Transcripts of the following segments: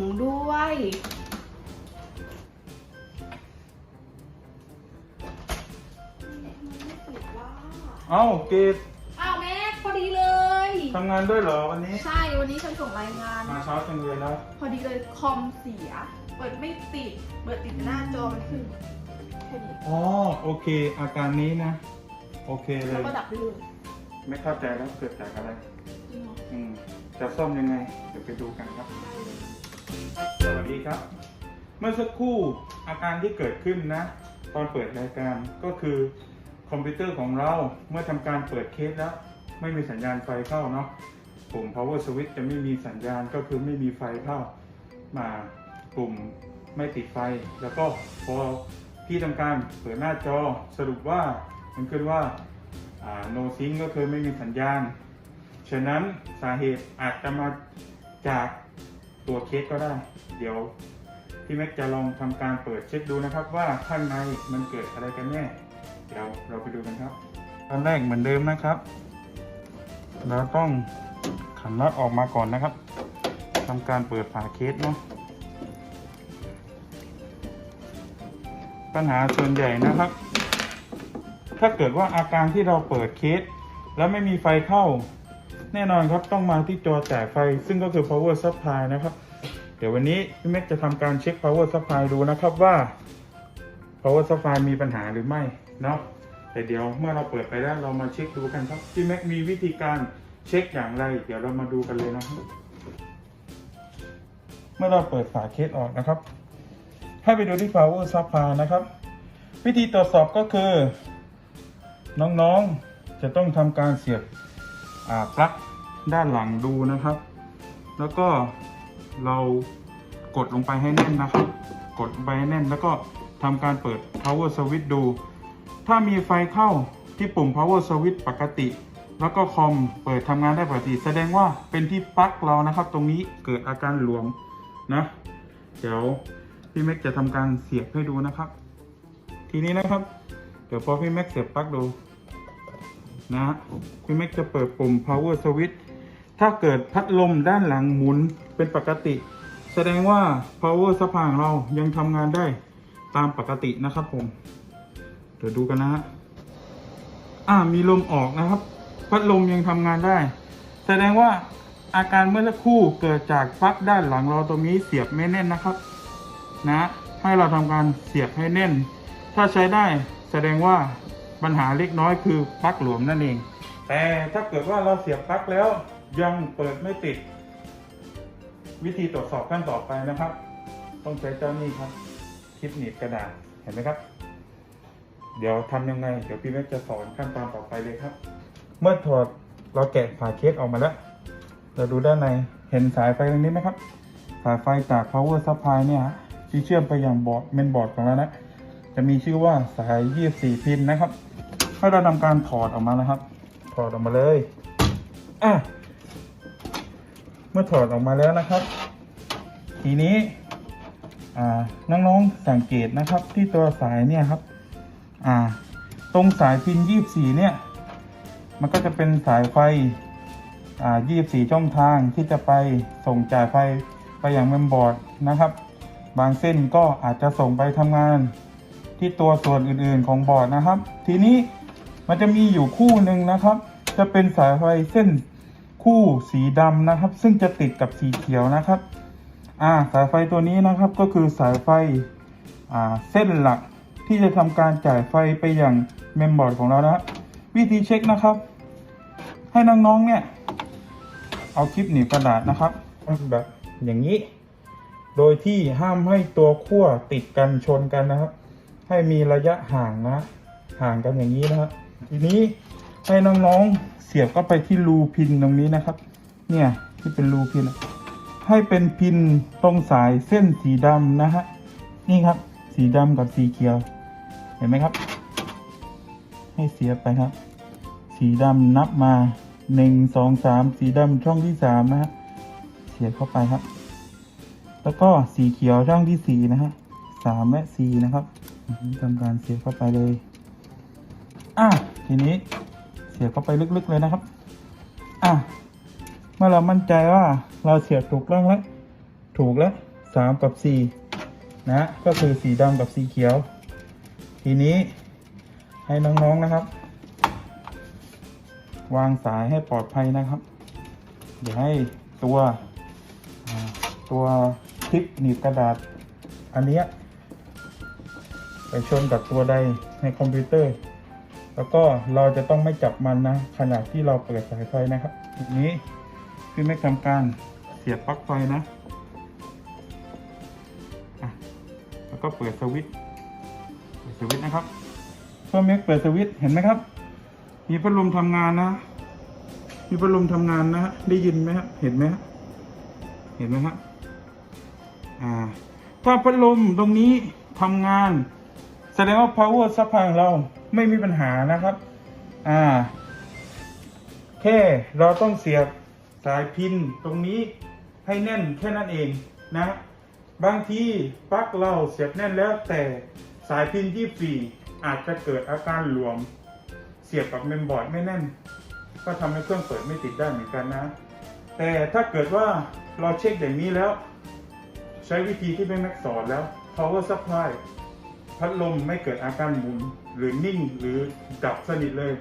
งด้วย เอ้าเกดอ้าวแม่พอดีเลย ทำงานด้วยเหรอวันนี้ ใช่วันนี้ฉันส่งรายงาน มาเช้าจังเลยนะพอดีเลยคอมเสีย เปิดไม่ติด เปิดติดหน้าจอมันขึ้นแค่นี้อ๋อโอเค อาการนี้นะ โอเคเลแล้วย ก็ดับไปเลยไม่เข้าใจแล้วเกิดจากอะไร จริงเหรออืมจะซ่อมยังไง เดี๋ยวไปดูกันครับ สวัสดีครับ เมื่อสักครู่อาการที่เกิดขึ้นนะ ตอนเปิดรายการก็คือคอมพิวเตอร์ของเราเมื่อทำการเปิดเคสแล้ว ไม่มีสัญญาณไฟเข้าเนาะปุ่ม power switch จะไม่มีสัญญาณก็คือไม่มีไฟเข้ามาปุ่มไม่ติดไฟ แล้วก็พอพี่ทำการเปิดหน้าจอสรุปว่ามันขึ้นว่าอ่า no sync ก็คือไม่มีสัญญาณ ฉะนั้นสาเหตุอาจจะมาจาก ตัวเคสก็ได้ เดี๋ยวพี่แม็กจะลองทำการเปิดเช็คดูนะครับ ว่าข้างในมันเกิดอะไรกันแน่ เดี๋ยวเราไปดูกันครับตอนแรกเหมือนเดิมนะครับ เราต้องขันน็อตออกมาก่อนนะครับทำการเปิดฝาเคสเนาะปัญหาส่วนใหญ่นะครับ ถ้าเกิดว่าอาการที่เราเปิดเคสแล้วไม่มีไฟเข้า แน่นอนครับต้องมาที่จอจ่ายไฟ ซึ่งก็คือ power supply นะครับ เดี๋ยววันนี้พี่แม็กจะทำการเช็ค power supply ดูนะครับว่า power supply มีปัญหาหรือไม่เนาะแต่เดี๋ยวเมื่อเราเปิดไปแล้วเรามาเช็คดูกันครับพี่แม็กมีวิธีการเช็คอย่างไร เดี๋ยวเรามาดูกันเลยนะครับเมื่อเราเปิดฝาเคสออกนะครับ ให้ไปดูที่ power supply นะครับ วิธีตรวจสอบก็คือ น้องๆจะต้องทำการเสียบ ปลั๊กด้านหลังดูนะครับ แล้วก็เรากดลงไปให้แน่นนะครับ กดลงไปให้แน่นแล้วก็ทำการเปิด power switch ดู ถ้ามีไฟเข้าที่ปุ่ม power switch ปกติ แล้วก็คอมเปิดทำงานได้ปกติ แสดงว่าเป็นที่ปลั๊กเรานะครับ ตรงนี้เกิดอาการหลวมนะ เดี๋ยวพี่แม็กจะทำการเสียบให้ดูนะครับ ทีนี้นะครับ เดี๋ยวพอพี่แม็กเสียบปลั๊กดู นะฮะพี่แม็กจะเปิดปุ่ม power switch ถ้าเกิดพัดลมด้านหลังหมุนเป็นปกติ แสดงว่า power supply ของเรายังทำงานได้ตามปกตินะครับผม เดี๋ยวดูกันนะฮะอ่ามีลมออกนะครับ พัดลมยังทำงานได้ แสดงว่าอาการเมื่อสักครู่เกิดจากปลั๊กด้านหลังเราตรงนี้เสียบไม่แน่นนะครับ นะ ให้เราทำการเสียบให้แน่น ถ้าใช้ได้แสดงว่า ปัญหาเล็กน้อยคือปลั๊กหลวมนั่นเอง แต่ถ้าเกิดว่าเราเสียบปลั๊กแล้วยังเปิดไม่ติด วิธีตรวจสอบขั้นต่อไปนะครับ ต้องใช้เจ้านี่ครับคลิปหนีบกระดาษเห็นไหมครับ เดี๋ยวทำยังไง เดี๋ยวพี่แม็กจะสอนขั้นตอนต่อไปเลยครับ เมื่อถอดเราแกะฝาเคสออกมาแล้วเราดูด้านในเห็นสายไฟตรงนี้ไหมครับ สายไฟจาก power supply เนี่ยที่เชื่อมไปอยังบอร์ดเมนบอร์ดของเรานะ จะมีชื่อว่าสาย 24 พินนะครับให้เราทำการถอดออกมานะครับ ถอดออกมาเลยอะเมื่อถอดออกมาแล้วนะครับ ทีนี้อ่าน้องๆสังเกตนะครับที่ตัวสายเนี่ยครับอ่าตรงสายพิน 24 เนี่ย มันก็จะเป็นสายไฟอ่า24 ช่องทางที่จะไปส่งจ่ายไฟไปยังเมมบอร์ดนะครับ บางเส้นก็อาจจะส่งไปทำงาน ที่ตัวส่วนอื่นๆของบอร์ดนะครับ ทีนี้มันจะมีอยู่คู่หนึ่งนะครับ จะเป็นสายไฟเส้นคู่สีดำนะครับ ซึ่งจะติดกับสีเขียวนะครับอ่าสายไฟตัวนี้นะครับก็คือสายไฟอ่าเส้นหลักที่จะทำการจ่ายไฟไปอยังเมมบอร์ดของเรานะวิธีเช็คนะครับ ให้น้องๆเนี่ยเอาคลิปหนีบกระดาษนะครับแบบอย่างนี้ โดยที่ห้ามให้ตัวขั้วติดกันชนกันนะครับ ให้มีระยะห่างนะ ห่างกันอย่างนี้นะครับทีนี้ให้น้องๆเสียบเข้าไปที่รูพินตรงนี้นะครับ เนี่ยที่เป็นรูพิน ให้เป็นพินตรงสายเส้นสีดำนะฮะนี่ครับ สีดำกับสีเขียว เห็นไหมครับ ให้เสียบไปครับ สีดำนับมาหนึ่งสองสามสีดำช่องที่สามนะฮะเสียบเข้าไปครับ แล้วก็สีเขียวช่องที่สี่นะฮะสามและสี่นะครับ ทำการเสียบเข้าไปเลย อะทีนี้เสียบเข้าไปลึกๆเลยนะครับ อะเมื่อเรามั่นใจว่าเราเสียบถูกต้องแล้ว ถูกแล้วสามกับสี่นะ ก็คือสีดำกับสีเขียว ทีนี้ให้น้องๆนะครับ วางสายให้ปลอดภัยนะครับอย่าให้ตัวตัวคลิปหนีบกระดาษ อันนี้ ไปชนกับตัวใดในคอมพิวเตอร์ แล้วก็เราจะต้องไม่จับมันนะขณะที่เราเปิดสายไฟนะครับทีนี้พี่ไม่ทำการเสียบปลั๊กไฟนะะแล้วก็เปิดสวิตช์เปิดสวิตช์นะครับเพื่อเมกเปิดสวิตช์เห็นไหมครับ มีพัดลมทำงานนะ มีพัดลมทำงานนะฮะได้ยินไหมฮะเห็นไหมฮะเห็นไหมฮะอ่า ถ้าพัดลมตรงนี้ทำงาน แสดงว่า power supply ของเราไม่มีปัญหานะครับ อ่า แค่เราต้องเสียบสายพินตรงนี้ให้แน่นแค่นั้นเองนะ บางทีปลั๊กเราเสียบแน่นแล้วแต่สายพินที่ฟรีอาจจะเกิดอาการหลวม เสียบกับเมมบอร์ดไม่แน่น ก็ทำให้เครื่องเปิดไม่ติดได้เหมือนกันนะ แต่ถ้าเกิดว่าเราเช็คอย่างนี้แล้ว ใช้วิธีที่เป็นนักสอนแล้ว power supply พัดลมไม่เกิดอาการหมุนหรือนิ่งหรือดับสนิทเลย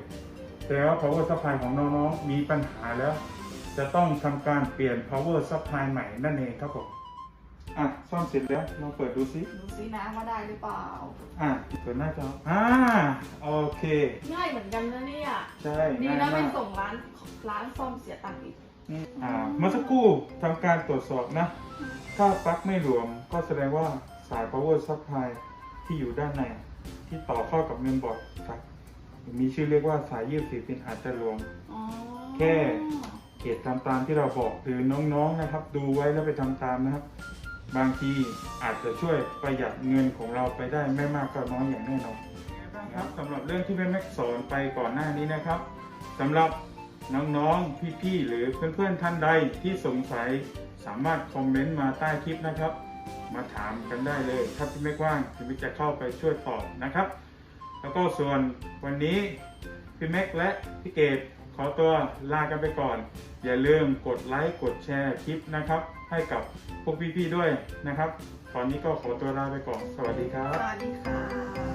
แต่ว่า power supply ของน้องๆมีปัญหาแล้ว จะต้องทำการเปลี่ยน power supply ใหม่นั่นเองครับผมอะซ่อมเสร็จแล้วลองเปิดดูซิดูซินะว่าได้หรือเปล่า อะเปิดหน้าจออ่าโอเค ง่ายเหมือนกันนะเนี่ยใช่ดีง่ายนะไม่มากส่งร้านร้านซ่อมเสียตังค์อีก นี่อ่าเมื่อสักครู่ทำการตรวจสอบนะ ถ้าปลั๊กไม่หลวมก็แสดงว่าสาย power supply ที่อยู่ด้านใน ที่ต่อเข้ากับเมนบอร์ดครับ มีชื่อเรียกว่าสายยืดสีพินอาจจะหลวมอ๋อแค่ เกียรติทำตามที่เราบอกหรือน้องๆนะครับ ดูไว้แล้วไปทำตามนะครับ บางทีอาจจะช่วยประหยัดเงินของเราไปได้ไม่มากก็น้อยอย่างแน่นอนครับสำหรับเรื่องที่แม่แม็กสอนไปก่อนหน้านี้นะครับสำหรับน้องๆพี่ๆหรือเพื่อนๆท่านใดที่สงสัยสามารถคอมเมนต์มาใต้คลิปนะครับ มาถามกันได้เลย ถ้าพี่ไม่ว่างพี่มิกจะเข้าไปช่วยตอบนะครับ แล้วก็ส่วนวันนี้พี่แม็กและพี่เกดขอตัวลากันไปก่อน อย่าลืมกดไลค์กดแชร์คลิปนะครับ ให้กับพวกพี่ๆด้วยนะครับ ตอนนี้ก็ขอตัวลาไปก่อน สวัสดีครับ สวัสดีค่ะ